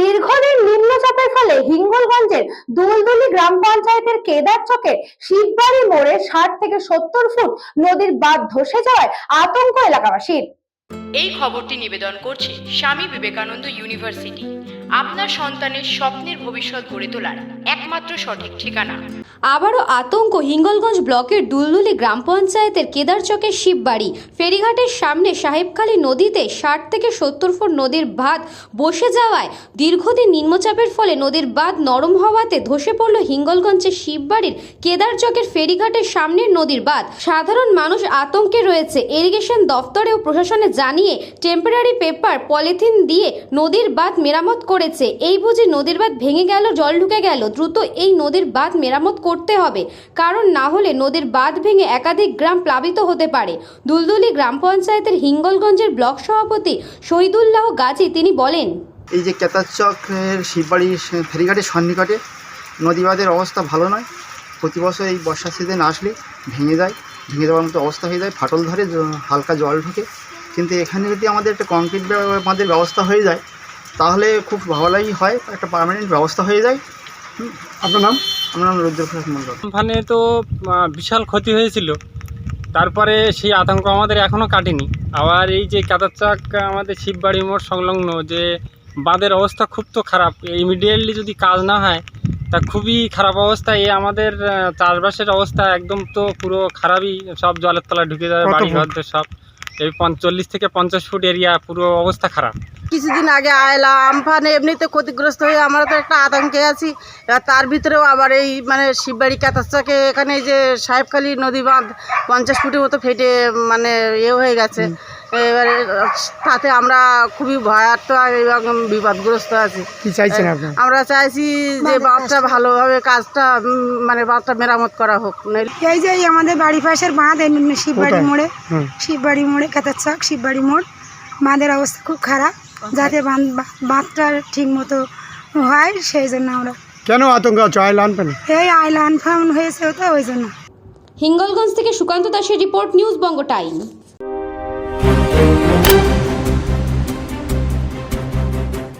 দীর্ঘদিন নিম্নচাপের ফলে হিঙ্গলগঞ্জের দুলদুলি গ্রাম পঞ্চায়েতের কেদার চকে শিববাড়ি মোড়ে ষাট থেকে সত্তর ফুট নদীর বাঁধ ধসে যাওয়ায় আতঙ্ক এলাকাবাসীর। এই খবরটি নিবেদন করছে স্বামী বিবেকানন্দ ইউনিভার্সিটি। আপনার সন্তানের স্বপ্নের ভবিষ্যৎ গড়ে তোলার একমাত্র সঠিক ঠিকানা। আবারও আতঙ্ক হিঙ্গলগঞ্জ ব্লকের দুলদুলি গ্রাম পঞ্চায়েতের কেদারচকের শিববাড়ি, ফেরিঘাটের সামনে সাহেবখালী নদীতে ষাট থেকে সত্তর ফুট নদীর বাঁধ বসে যাওয়ায় দীর্ঘদিন নিম্নচাপের ফলে নদীর বাঁধ নরম হওয়াতে ধসে পড়ল হিঙ্গলগঞ্জের শিববাড়ির কেদারচকের ফেরিঘাটের সামনের নদীর বাঁধ। সাধারণ মানুষ আতঙ্কে রয়েছে। ইরিগেশন দফতরে ও প্রশাসনে জানিয়ে টেম্পোরারি পেপার পলিথিন দিয়ে নদীর বাঁধ মেরামত করেছে। এই বুঝি নদীর বাঁধ ভেঙে গেল, জল ঢুকে গেল, দ্রুত এই নদীর বাঁধ মেরামত করতে হবে। কারণ না হলে নদীর বাঁধ ভেঙে একাধিক গ্রাম প্লাবিত হতে পারে। দুলদুলি গ্রাম পঞ্চায়েতের হিঙ্গলগঞ্জের ব্লক সভাপতি শহীদুল্লাহ গাজী তিনি বলেন, এই যে কেতারচকের শিববাড়ির সে- ফেরিঘাটের সন্নিকটে নদী বাঁধের অবস্থা ভালো নয়। প্রতি বছর এই বর্ষা সিজন আসলে ভেঙে যায়, ভেঙে যাওয়ার মতো অবস্থা হয়ে যায়, ফাটল ধরে হালকা জল ঢুকে। কিন্তু এখানে যদি আমাদের একটা কংক্রিট বাঁধের ব্যবস্থা হয়ে যায় তাহলে খুব ভালোই হয় একটা পার্মানেন্ট ব্যবস্থা হয়ে যায়। আপনার নাম? আমার নাম রুদ্রপ্রসাদ মণ্ডল। ওখানে তো বিশাল ক্ষতি হয়েছিল। তারপরে সেই আতঙ্ক আমাদের এখনও কাটেনি। আবার এই যে কাদারচাক আমাদের শিববাড়ি মোড় সংলগ্ন যে বাঁধের অবস্থা খুব তো খারাপ। ইমিডিয়েটলি যদি কাজ না হয় তা খুবই খারাপ অবস্থা। এই আমাদের চাষবাসের অবস্থা একদম তো পুরো খারাপই। সব জলের তলায় ঢুকে যাবে বাড়ি? ঘরদের সব। এই চল্লিশ থেকে পঞ্চাশ ফুট এরিয়া পুরো অবস্থা খারাপ। কিছুদিন আগে আয়লা আমফান এমনিতে ক্ষতিগ্রস্ত হয়ে আমরা তো একটা আতঙ্কে আছি। এবার তার ভিতরেও আবার এই মানে শিববাড়ি কাতারচাকে এখানে যে সাহেবখালী নদী বাঁধ পঞ্চাশ ফুটের মতো ফেটে মানে ইয়ে হয়ে গেছে। এবারে তাতে আমরা খুবই ভয়ার্থ এবং বিপদগ্রস্ত আছি। কি চাইছেন আমরা চাইছি যে বাঁধটা ভালোভাবে কাজটা মানে বাঁধটা মেরামত করা হোক। এই যে এই আমাদের বাড়ি পাশের বাঁধ এই শিববাড়ি? মোড়ে। শিববাড়ি মোড়ে কাতারচক শিববাড়ি মোড়। বাঁধের অবস্থা খুব খারাপ। যাতে বাঁধ বাঁধটা ঠিক মতো হয় সেই জন্য আমরা কেন আতঙ্ক আছে? আইল আনবেন? এই আইলান ফাউন হয়েছে তো ওই জন্য। হিঙ্গলগঞ্জ থেকে সুকান্ত দাসের রিপোর্ট নিউজ বঙ্গ টাইম।